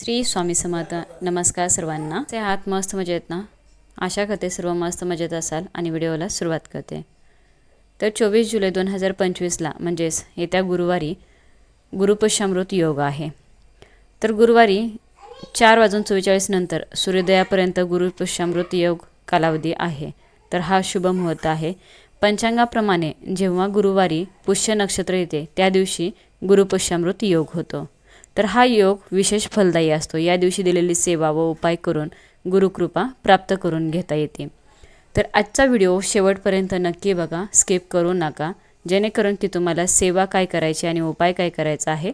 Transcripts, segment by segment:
श्री स्वामी समर्थ नमस्कार सर्वांना. ते हात मस्त मजेत ना? आशा करते सर्व मस्त मजेत असाल आणि व्हिडिओला सुरुवात करते. तर चोवीस जुलै दोन हजार पंचवीसला म्हणजेच येत्या गुरुवारी गुरुपश्यामृत योग आहे. तर गुरुवारी चार वाजून चव्वेचाळीस नंतर सूर्योदयापर्यंत गुरुपुष्यामृत योग कालावधी आहे. तर हा शुभ मुहूर्त आहे. पंचांगाप्रमाणे जेव्हा गुरुवारी पुष्य नक्षत्र येते त्या दिवशी गुरुपुष्यामृत योग होतो. तर हा योग विशेष फलदायी असतो. या दिवशी दिलेली सेवा व उपाय करून गुरुकृपा प्राप्त करून घेता येते. तर आजचा व्हिडिओ शेवटपर्यंत नक्की बघा स्किप करू नका जेणेकरून की तुम्हाला सेवा काय करायची आणि उपाय काय करायचा आहे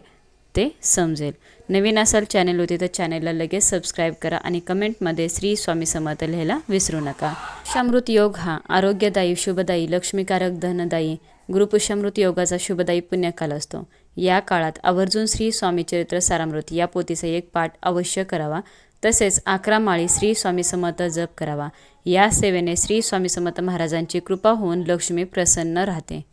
ते समजेल. नवीन असाल चॅनल होते तर चॅनलला लगेच सबस्क्राईब करा आणि कमेंटमध्ये श्री स्वामी समर्थ लिहायला विसरू नका. शामृत योग हा आरोग्यदायी शुभदायी लक्ष्मीकारक धनदायी गुरुपुष्यामृत योगाचा शुभदायी पुण्यकाल असतो. या काळात आवर्जून श्री स्वामी चरित्र सारामृत या पोथीचा एक पाठ अवश्य करावा. तसेच अकरा माळी श्री स्वामी समर्थ जप करावा. या सेवेने श्री स्वामी समर्थ महाराजांची कृपा होऊन लक्ष्मी प्रसन्न राहते.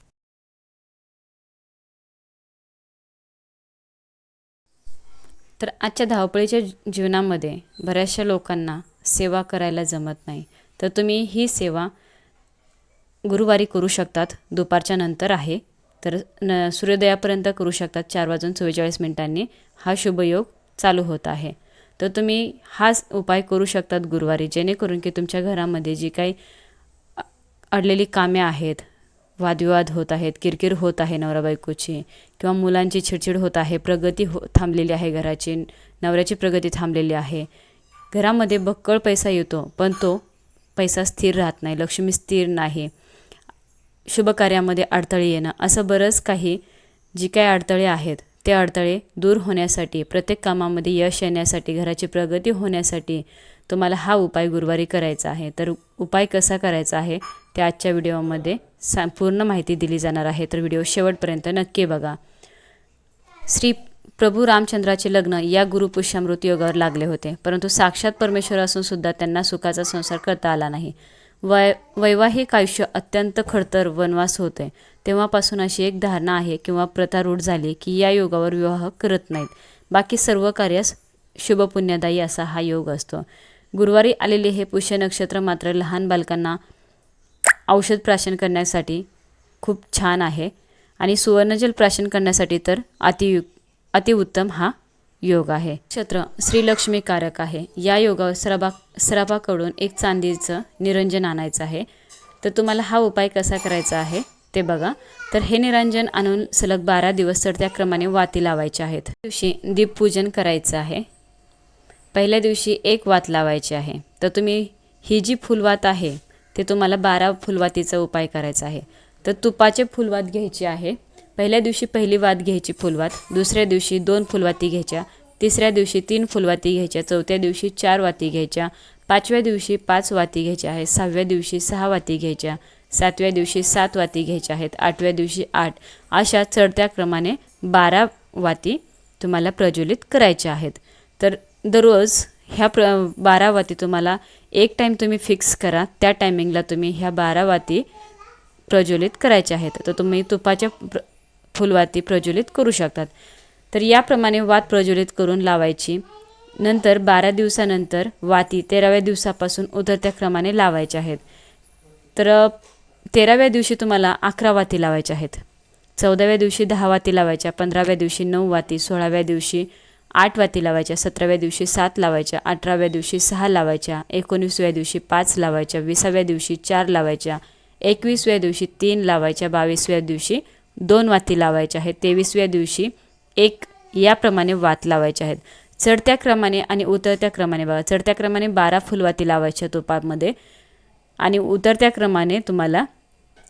तर आजच्या धावपळीच्या जीवनामध्ये बऱ्याचशा लोकांना सेवा करायला जमत नाही. तर तुम्ही ही सेवा गुरुवारी करू शकतात दुपारच्या नंतर आहे. तर न सूर्योदयापर्यंत करू शकतात चार वाजून चव्वेचाळीस मिनिटांनी. हा शुभयोग चालू होत आहे. तर तुम्ही हाच उपाय करू शकतात गुरुवारी जेणेकरून की तुमच्या घरामध्ये जी काही अडलेली कामे आहेत वादविवाद होत आहेत किरकिर होत आहे नवरा बायकोची किंवा मुलांची चिडचिड होत आहे प्रगती हो थांबलेली आहे घराची नवऱ्याची प्रगती थांबलेली आहे. घरामध्ये बक्कळ पैसा येतो पण तो पैसा स्थिर राहत नाही लक्ष्मी स्थिर नाही. शुभ कार्यामध्ये अडथळे येणं. असं बरंच काही जी काही अडथळे आहेत ते अडथळे दूर होण्यासाठी प्रत्येक कामामध्ये यश येण्यासाठी घराची प्रगती होण्यासाठी तुम्हाला हा उपाय गुरुवारी करायचा आहे. तर उपाय कसा करायचा आहे ते आजच्या व्हिडिओमध्ये सा पूर्ण माहिती दिली जाणार आहे. तर व्हिडिओ शेवटपर्यंत नक्की बघा. श्री प्रभू रामचंद्राचे लग्न या गुरुपुष्यामृत योगावर लागले होते. परंतु साक्षात परमेश्वर असून सुद्धा त्यांना सुखाचा संसार करता आला नाही. वै वैवाहिक आयुष्य अत्यंत खडतर वनवास होते तेव्हापासून अशी एक धारणा आहे किंवा प्रथा रूढ झाली की या योगावर विवाह करत नाहीत. बाकी सर्व कार्यास शुभपुण्यदायी असा हा योग असतो. गुरुवारी आलेले हे पुष्य नक्षत्र मात्र लहान बालकांना औषध प्राशन करण्यासाठी खूप छान आहे. आणि सुवर्णजल प्राशन करण्यासाठी तर अतियु अतिउत्तम हा योग आहे. नक्षत्र श्रीलक्ष्मीकारक आहे. या योगावर सराबा सराबाकडून एक चांदीचं निरंजन आणायचं आहे. तर तुम्हाला हा उपाय कसा करायचा आहे ते बघा. तर हे निरंजन आणून सलग बारा दिवस चढत्या क्रमाने वाती लावायचे आहेत. दिवशी दीपपूजन करायचं आहे. पहिल्या दिवशी एक वात लावायची आहे. तर तुम्ही ही जी फुलवात आहे ते तुम्हाला बारा फुलवातीचा उपाय करायचा आहे. तर तुपाचे फुलवात घ्यायची आहे. पहिल्या दिवशी पहिली वात घ्यायची फुलवात दुसऱ्या दिवशी दोन फुलवाती घ्यायच्या तिसऱ्या दिवशी तीन फुलवाती घ्यायच्या चौथ्या दिवशी चार वाती घ्यायच्या पाचव्या दिवशी पाच वाती घ्यायच्या आहेत सहाव्या दिवशी सहा वाती घ्यायच्या सातव्या दिवशी सात वाती घ्यायच्या आहेत आठव्या दिवशी आठ. अशा चढत्या क्रमाने बारा वाती तुम्हाला प्रज्वलित करायच्या आहेत. तर दररोज ह्या प्र बारा वाती तुम्हाला एक टाईम तुम्ही फिक्स करा त्या टायमिंगला तुम्ही ह्या बारा वाती प्रज्वलित करायच्या आहेत. तर तुम्ही तुपाच्या प्र फुलवाती प्रज्वलित करू शकतात. तर याप्रमाणे वात प्रज्वलित करून लावायची. नंतर बारा दिवसानंतर वाती तेराव्या दिवसापासून उतरत्या क्रमाने लावायच्या आहेत. तर तेराव्या दिवशी तुम्हाला अकरा वाती लावायच्या आहेत. चौदाव्या दिवशी दहा वाती लावायच्या पंधराव्या दिवशी नऊ वाती सोळाव्या दिवशी आठ वाती लावायच्या सतराव्या दिवशी सात लावायच्या अठराव्या दिवशी सहा लावायच्या एकोणीसव्या दिवशी पाच लावायच्या विसाव्या दिवशी चार लावायच्या एकवीसव्या दिवशी तीन लावायच्या बावीसव्या दिवशी दोन वाती लावायच्या आहेत. तेवीसव्या दिवशी एक याप्रमाणे वात लावायच्या आहेत. चढत्या क्रमाने आणि उतरत्या क्रमाने बघा. चढत्या क्रमाने बारा फुलवाती लावायच्या तुपामध्ये आणि उतरत्या क्रमाने तुम्हाला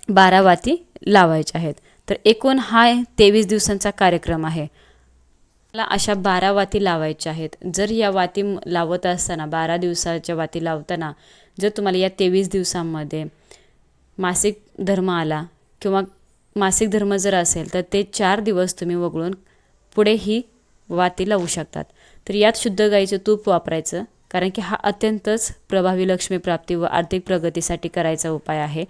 बारा वाती लावायच्या आहेत. तर एकूण हा तेवीस दिवसांचा कार्यक्रम आहे. मला अशा बारा वाती लावायच्या आहेत. जर या वाती लावत असताना बारा दिवसाच्या वाती लावताना जर तुम्हाला या तेवीस दिवसांमध्ये मासिक धर्म आला किंवा मासिक धर्म जर असेल तर ते चार दिवस तुम्ही वगळून पुढे ही वाती लावू शकतात. तर यात शुद्ध गाईचं तूप वापरायचं कारण की हा अत्यंतच प्रभावी लक्ष्मीप्राप्ती व आर्थिक प्रगतीसाठी करायचा उपाय आहे.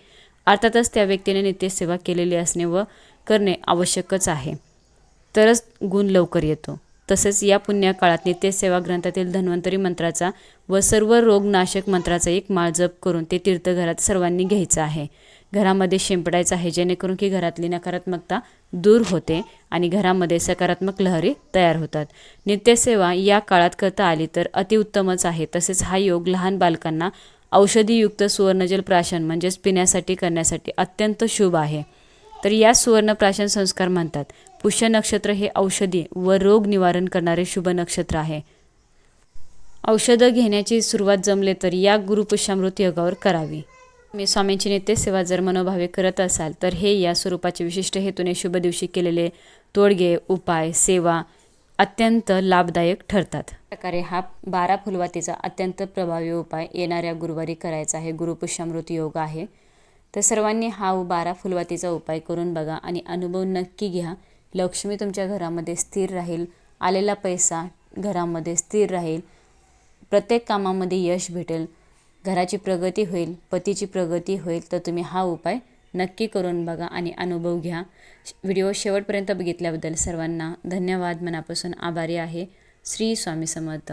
अर्थातच त्या व्यक्तीने नित्यसेवा केलेली असणे व करणे आवश्यकच आहे. तरच गुण लवकर येतो. तसेच या पुण्य काळात नित्यसेवा ग्रंथातील धन्वंतरी मंत्राचा व सर्व रोगनाशक मंत्राचा एक माळ जप करून ते तीर्थघरात सर्वांनी घ्यायचं आहे. घरामध्ये शिंपडायचं आहे जेणेकरून की घरातली नकारात्मकता दूर होते आणि घरामध्ये सकारात्मक लहरी तयार होतात. नित्यसेवा या काळात करता आली तर अतिउत्तमच आहे. तसेच हा योग लहान बालकांना औषधीयुक्त सुवर्णजल प्राशन म्हणजेच पिण्यासाठी करण्यासाठी अत्यंत शुभ आहे. तर या सुवर्णप्राशन संस्कार म्हणतात पुष्य नक्षत्र हे औषधी व रोग निवारण करणारे शुभ नक्षत्र आहे. औषधं घेण्याची सुरुवात जमले तर या गुरुपुष्यामृत योगावर करावी. मी स्वामींची नित्य सेवा जर मनोभावे करत असाल तर हे या स्वरूपाचे विशिष्ट हेतूने शुभ दिवशी केलेले तोडगे उपाय सेवा अत्यंत लाभदायक ठरतात. प्रकारे हा बारा फुलवातीचा अत्यंत प्रभावी उपाय येणाऱ्या गुरुवारी करायचा आहे. गुरुपुष्यामृत योग आहे. तर सर्वांनी हा बारा फुलवातीचा उपाय करून बघा आणि अनुभव नक्की घ्या. लक्ष्मी तुमच्या घरामध्ये स्थिर राहील. आलेला पैसा घरामध्ये स्थिर राहील. प्रत्येक कामामध्ये यश भेटेल. घराची प्रगती होईल पतीची प्रगती होईल तर तुम्ही हा उपाय नक्की करून बघा आणि अनुभव घ्या. व्हिडिओ शेवटपर्यंत बघितल्याबद्दल सर्वांना धन्यवाद. मनापासून आभारी आहे. श्री स्वामी समर्थ.